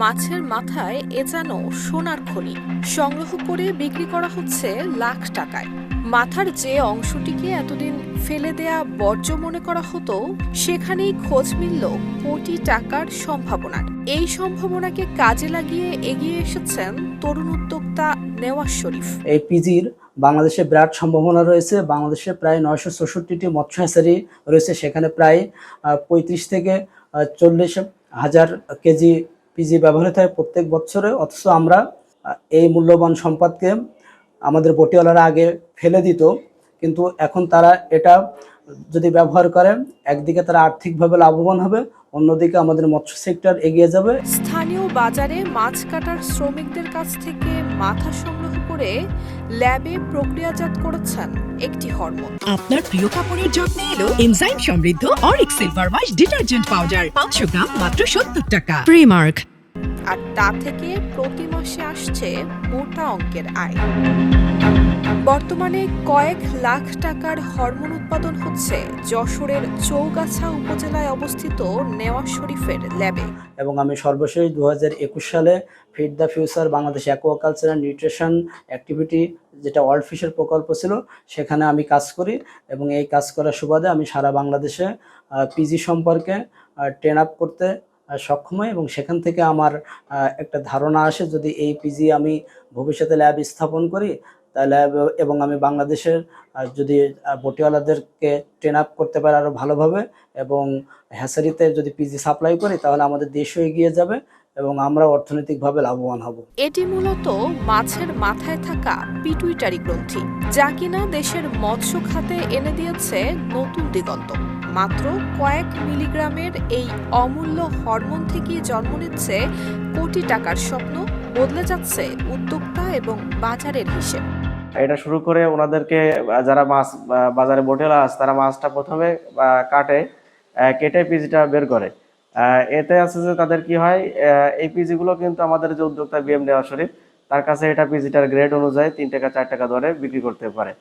মাছের মাথায় এ যেন সোনার খনি। সংগ্রহ করে বিক্রি করা হচ্ছে লাখ টাকায়। মাথার যে অংশটিকে এতদিন ফেলে দেয়া বর্জ্য মনে করা হতো, সেখানেই খোঁজ মিলল কোটি টাকার সম্ভাবনার। এই সম্ভাবনাকে কাজে লাগিয়ে এগিয়ে এসেছেন তরুণ উদ্যোক্তা নেওয়াজ শরীফ। এই পিজির বাংলাদেশে বিরাট সম্ভাবনা রয়েছে। বাংলাদেশে প্রায় নয়শো চৌষট্টিটি মৎস্য হ্যাচারি রয়েছে। সেখানে প্রায় পঁয়ত্রিশ থেকে চল্লিশ হাজার কেজি পিজি ব্যবহৃত হয় প্রত্যেক বছরে, অথচ আমরা এই মূল্যবান সম্পদকে আমাদের বটিওয়ালারা আগে ফেলে দিত। কিন্তু এখন তারা এটা যদি ব্যবহার করে, একদিকে তারা আর্থিকভাবে লাভবান হবে, অন্যদিকে আমাদের মৎস্য সেক্টর এগিয়ে যাবে। স্থানীয় বাজারে মাছ কাটার শ্রমিকদের কাছ থেকে মাথা সংগ্রহ করে ল্যাবে প্রক্রিয়াজাত করেছেন একটি হরমোন। আপনার প্রিয় কাপড়ের যত্নে এলো এনজাইম সমৃদ্ধ অরিক সিলভার ওয়াশ ডিটারজেন্ট পাউডার পাঁচশো গ্রাম মাত্র সত্তর টাকা। প্রিমার্ক আর তা থেকে প্রতি মাসে আসছে মোটা অঙ্কের আয়। বর্তমানে কয়েক লাখ টাকার হরমোন উৎপাদন হচ্ছে যশোরের চৌগাছা উপজেলায় অবস্থিত নেওয়া শরীফের ল্যাবে। এবং আমি সর্বশেষ দু হাজার একুশ সালে feed the future Bangladesh aquaculture nutrition activity যেটা ওয়ার্ল্ড ফিশের প্রকল্প ছিল, সেখানে আমি কাজ করি এবং এই কাজ করার সুবাদে আমি সারা বাংলাদেশে পিজি সম্পর্কে ট্রেন আপ করতে সক্ষম হই এবং সেখান থেকে আমার একটা ধারণা আসে যদি এই পিজি আমি ভবিষ্যতে ল্যাব স্থাপন করি তা ল্যাব এবং আমি বাংলাদেশের যদি বটিওয়ালাদেরকে ট্রেন আপ করতে পারি আরও ভালোভাবে এবং হ্যাসারিতে যদি পিজি সাপ্লাই করি, তাহলে আমাদের দেশও এগিয়ে যাবে এবং আমরা অর্থনৈতিকভাবে লাভবান হব। এটি মূলত মাছের মাথায় থাকা পিটুইটারি গ্রন্থি, যা কিনা দেশের মৎস্য খাতে এনে দিয়েছে নতুন দিগন্ত। মাত্র কয়েক মিলিগ্রামের এই অমূল্য হরমোন থেকে জন্ম নিচ্ছে কোটি টাকার স্বপ্ন, বদলে যাচ্ছে উদ্যোক্তা এবং বাজারের হিসেব। এটা শুরু করে ওনাদেরকে যারা মাছ বাজারে বোটেলা আছে তারা মাছটা প্রথমে কাটে কেটে পিজিটা বের করে। এতে আছে যে তাদের কি হয় এই পিজিগুলো কিন্তু আমাদের যে উদ্যোক্তা বিএম দেওয়া শরীফ, তার কাছে এটা পিজিটার গ্রেড অনুযায়ী তিন টাকা চার টাকা দরে বিক্রি করতে পারে।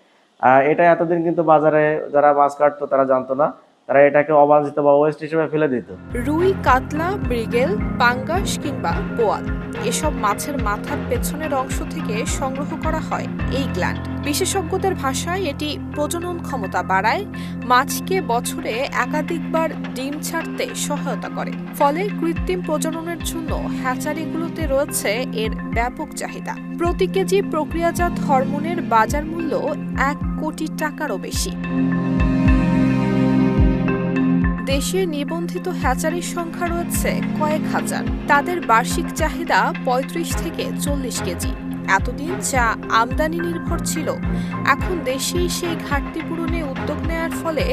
এটা এতদিন কিন্তু বাজারে যারা মাছ কাটতো তারা জানতো না। তারা এটাকে অবাঞ্ছিত বা ওয়েস্ট হিসেবে ফেলে দিত। রুই, কাতলা, মৃগেল, পাঙ্গাস কিংবা বোয়াল এসব মাছের মাথার পেছনের অংশ থেকে সংগ্রহ করা হয় এই গ্ল্যান্ড। বিশেষজ্ঞদের ভাষায় এটি প্রজনন ক্ষমতা বাড়ায়, মাছকে বছরে একাধিকবার ডিম ছাড়তে সহায়তা করে। ফলে কৃত্রিম প্রজননের জন্য হ্যাচারিগুলোতে রয়েছে এর ব্যাপক চাহিদা। প্রতি কেজি প্রক্রিয়াজাত হরমোনের বাজার মূল্য এক কোটি টাকারও বেশি। দেশে নিবন্ধিত হ্যাচারির সংখ্যা রয়েছে কয়েক হাজার। তাদের বার্ষিক চাহিদা ৩৫ থেকে চল্লিশ কেজি। এতদিন যা আমদানি নির্ভর ছিল, এখন দেশেই সেই ঘাটতি পূরণে উদ্যোগ নেয়ার ফলে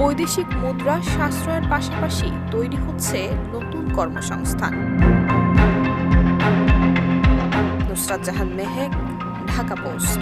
বৈদেশিক মুদ্রা সাশ্রয়ের পাশাপাশি তৈরি হচ্ছে নতুন কর্মসংস্থান। নুসরাত জাহান মেহেক, ঢাকা পোস্ট।